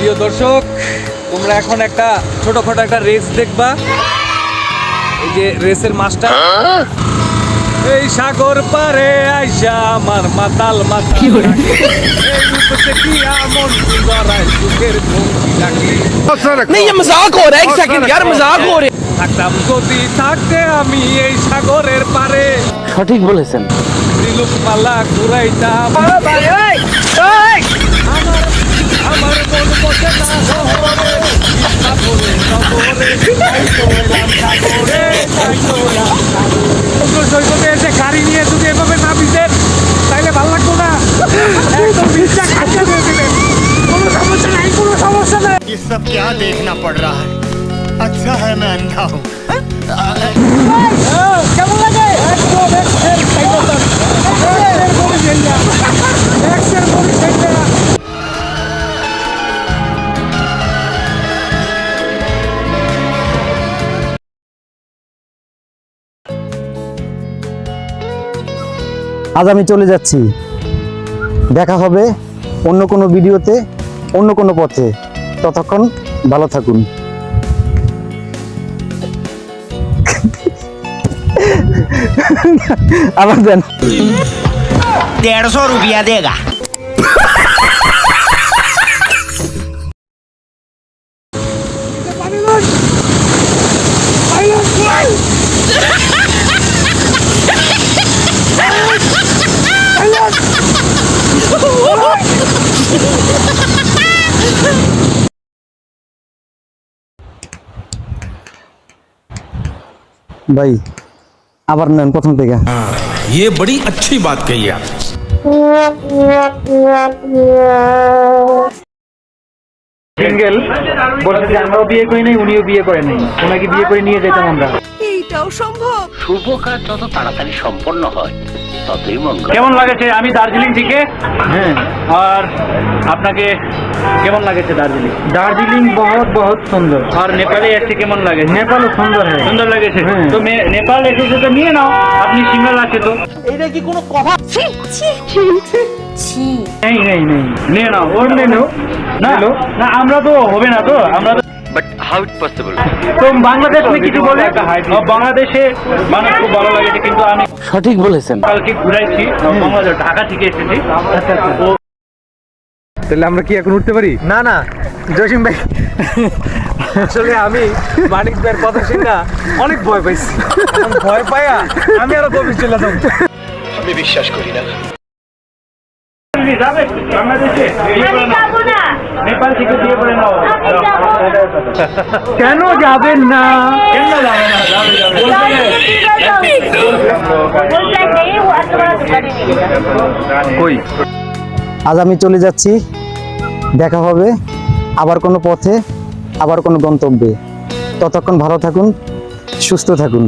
প্রিয় দর্শক তোমরা এখন একটা ছোটখাটো একটা রেস দেখবা। এই যে রেসের মাস্টার। এই সাগর পারে আইসা আমার মাতাল মাতাল সাগরের পারে। সঠিক বলেছেন। পালা ঘুরাইতাম। सब क्या देखना पड़ रहा है अच्छा है मैं अंधा हूँ কেমন লাগে একদম Excel cycle Excel body ফেললা Excel body ফেললা আজ আমি চলে যাচ্ছি দেখা হবে অন্য কোনো ভিডিওতে অন্য কোনো পথে ততক্ষণ ভালো থাকুন। আবার দেন। দেড়শো রুপিয়া দেগা। ভাই আবার নেন প্রথম থেকে ये बड़ी अच्छी बात कही आप সিঙ্গেল বলছে যে আমরাও বিয়ে করি নাই উনিও বিয়ে করে নাই ওনাকে বিয়ে করে নিয়ে যেতাম আমরা শুভ কাজ যত তাড়াতাড়ি সম্পন্ন হয় ততই মঙ্গল। কেমন লাগেছে? আমি দার্জিলিং থেকে। হ্যাঁ। আর আপনাকে কেমন লাগেছে দার্জিলিং? দার্জিলিং বহুত বহুত সুন্দর। আর নেপালে এসে কেমন লাগে নেপালও সুন্দর হ্যাঁ। সুন্দর লাগেছে? তো মে- নেপাল এসেছে তো নিয়ে নাও। আপনি সিঙ্গেল আছে তো। এটা নেই নেই নেই। নিয়ে নাও ওর নিয়ে নাও না না আমরা তো হবে না তো। আমরা তো বাট হাউ ইট পসিবল তো বাংলাদেশ নিয়ে কিছু বলে বাংলাদেশে মানুষ খুব ভালো লাগেছে কিন্তু আমি সঠিক বলেছেন। কালকে ঘুরাইছি বাংলাদেশ ঢাকা থেকে এসেছি। তাহলে আমরা কি এখন উঠতে পারি? না না। জসিম ভাই আসলে আমি মানিক ভাইয়ের কথা শুনে অনেক ভয় পাইছি। ভয় পাইয়া আমি আরও গভীর চলে যাব। আমি বিশ্বাস করি না। বাংলাদেশে। নেপাল থেকে কেন যাবেন না? কেন যাবে না? যাবে যাবে কই? আজ আমি চলে যাচ্ছি। দেখা হবে। আবার কোনো পথে আবার কোনো গন্তব্যে। ততক্ষণ ভালো থাকুন সুস্থ থাকুন।